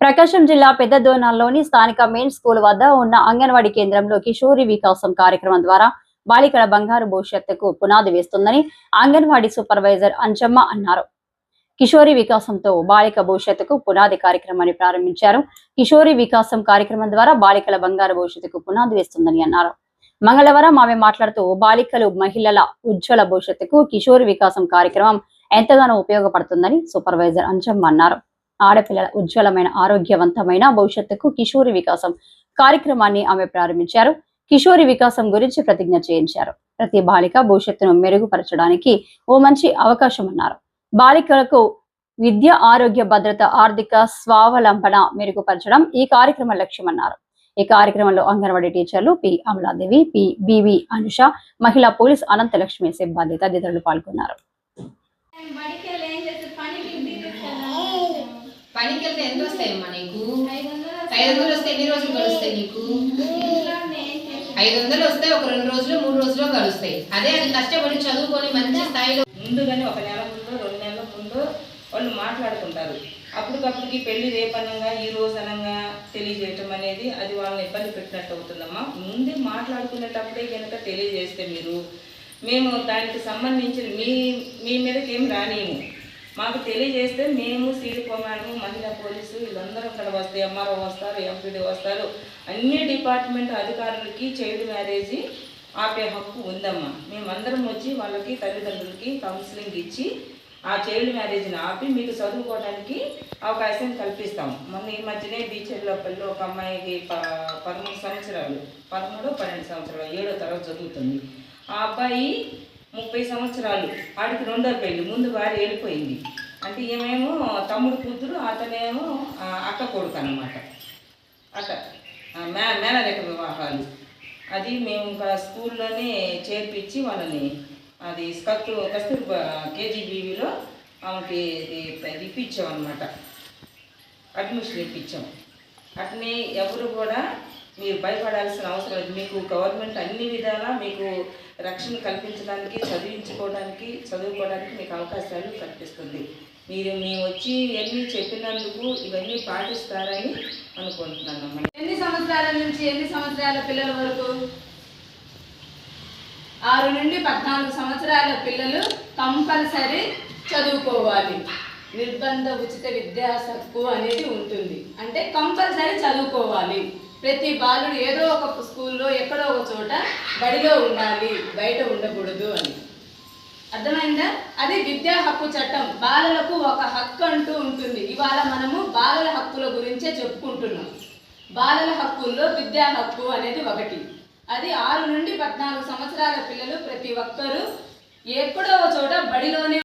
ప్రకాశం జిల్లా పెద్దదోనాల్లోని స్థానిక main school వద్ద ఉన్న అంగన్వాడీ కేంద్రంలో కిషోరి వికాసం కార్యక్రమం ద్వారా బాలికల బంగారు భవిష్యత్తుకు పునాది వేస్తుందని అంగన్వాడీ సూపర్వైజర్ అంచమ్మ అన్నారు. కిషోరి వికాసంతో బాలిక భవిష్యత్తుకు పునాది కార్యక్రమాన్ని ప్రారంభించారు. కిషోరి వికాసం కార్యక్రమం ద్వారా బాలికల బంగారు భవిష్యత్తుకు పునాది వేస్తుందని అన్నారు. మంగళవారం ఆమె మాట్లాడుతూ బాలికలు మహిళల ఉజ్వల భవిష్యత్తుకు కిషోరి వికాసం కార్యక్రమం ఎంతగానో ఉపయోగపడుతుందని సూపర్వైజర్ అంచమ్మ అన్నారు. ఆడపిల్లల ఉజ్వలమైన ఆరోగ్యవంతమైన భవిష్యత్తుకు కిషోరి వికాసం కార్యక్రమాన్ని ఆమె ప్రారంభించారు. కిషోరి వికాసం గురించి ప్రతిజ్ఞ చేయించారు. ప్రతి బాలిక భవిష్యత్తును మెరుగుపరచడానికి ఓ మంచి అవకాశం అన్నారు. బాలికలకు విద్య ఆరోగ్య భద్రత ఆర్థిక స్వావలంబన మెరుగుపరచడం ఈ కార్యక్రమ లక్ష్యమన్నారు ఈ కార్యక్రమంలో అంగన్వాడీ టీచర్లు P. Amaladevi P. BV Anusha మహిళా పోలీస్ అనంతలక్ష్మి సిబ్బంది తదితరులు పాల్గొన్నారు. పనికి వెళ్తే ఎంత వస్తాయమ్మా నీకు? ఐదు వందలు వస్తే ఎన్ని రోజులు గడుస్తాయి నీకు? ఐదు వందలు వస్తే ఒక రెండు రోజులు మూడు రోజులు గడుస్తాయి. అదే అది కష్టపడి చదువుకొని మంచి స్థాయిలో ముందుగానే ఒక నెల ముందు రెండు నెలల ముందు వాళ్ళు మాట్లాడుకుంటారు. అప్పటికప్పటికి పెళ్ళి రేపనంగా ఈ రోజు అనంగా తెలియజేయటం అనేది అది వాళ్ళని ఇబ్బంది పెట్టినట్టు అవుతుందమ్మా. ముందే మాట్లాడుకునేటప్పుడే కనుక తెలియజేస్తే మీరు మేము దానికి సంబంధించిన మీ మీ మీదకి ఏం రానియము. మాకు తెలియజేస్తే మేము సీడిపో పోలీసు వీళ్ళందరూ ఇక్కడ వస్తే ఎంఆర్ఓ వస్తారు ఎంపీడీ వస్తారు. అన్ని డిపార్ట్మెంట్ అధికారులకి చైల్డ్ మ్యారేజ్ ఆపే హక్కు ఉందమ్మా. మేమందరం వచ్చి వాళ్ళకి తల్లిదండ్రులకి కౌన్సిలింగ్ ఇచ్చి ఆ చైల్డ్ మ్యారేజ్ని ఆపి మీకు చదువుకోవడానికి అవకాశం కల్పిస్తాం. మొన్న ఈ మధ్యనే బీచెల్లోపల్లి ఒక అమ్మాయికి ప పదమూడు సంవత్సరాలు పదమూడు పన్నెండు సంవత్సరాలు ఏడో తరగతి చదువుతుంది. ఆ అబ్బాయి ముప్పై సంవత్సరాలు ఆడికి రెండో పెళ్ళి ముందు భార్య వెళ్ళిపోయింది. అంటే ఏమేమో తమ్ముడు కూతురు అతనేమో అక్క కొడుకు అనమాట అట్ట మే మేనరేఖ వివాహాలు అది మేము ఇంకా స్కూల్లోనే చేర్పించి వాళ్ళని అది కస్తూ కస్తూర్బా కేజీబీవీలో ఆమెకి ఇది ఇది ఇప్పించాం అనమాట అడ్మిషన్ ఇప్పించాం. అట్నే ఎవరు కూడా మీరు భయపడాల్సిన అవసరం లేదు. మీకు గవర్నమెంట్ అన్ని విధాలా మీకు రక్షణ కల్పించడానికి చదివించుకోవడానికి చదువుకోవడానికి మీకు అవకాశాలు కల్పిస్తుంది. మీరు మేము వచ్చి ఇవన్నీ చెప్పినందుకు ఇవన్నీ పాటిస్తారని అనుకుంటున్నాను ఎన్ని సంవత్సరాల నుంచి ఎన్ని సంవత్సరాల పిల్లల వరకు? ఆరు నుండి పద్నాలుగు సంవత్సరాల పిల్లలు కంపల్సరీ చదువుకోవాలి. నిర్బంధ ఉచిత విద్యా హక్కు అనేది ఉంటుంది. అంటే కంపల్సరీ చదువుకోవాలి. ప్రతి బాలుడు ఏదో ఒక స్కూల్లో ఎక్కడో ఒక చోట బడిలో ఉండాలి బయట ఉండకూడదు అని. అర్థమైందా? అది విద్యా హక్కు చట్టం. బాలలకు ఒక హక్కు అంటూ ఉంటుంది. ఇవాళ మనము బాలల హక్కుల గురించే చెప్పుకుంటున్నాం. బాలల హక్కుల్లో విద్యా హక్కు అనేది ఒకటి. అది ఆరు నుండి పద్నాలుగు సంవత్సరాల పిల్లలు ప్రతి ఒక్కరూ ఎక్కడో చోట బడిలోనే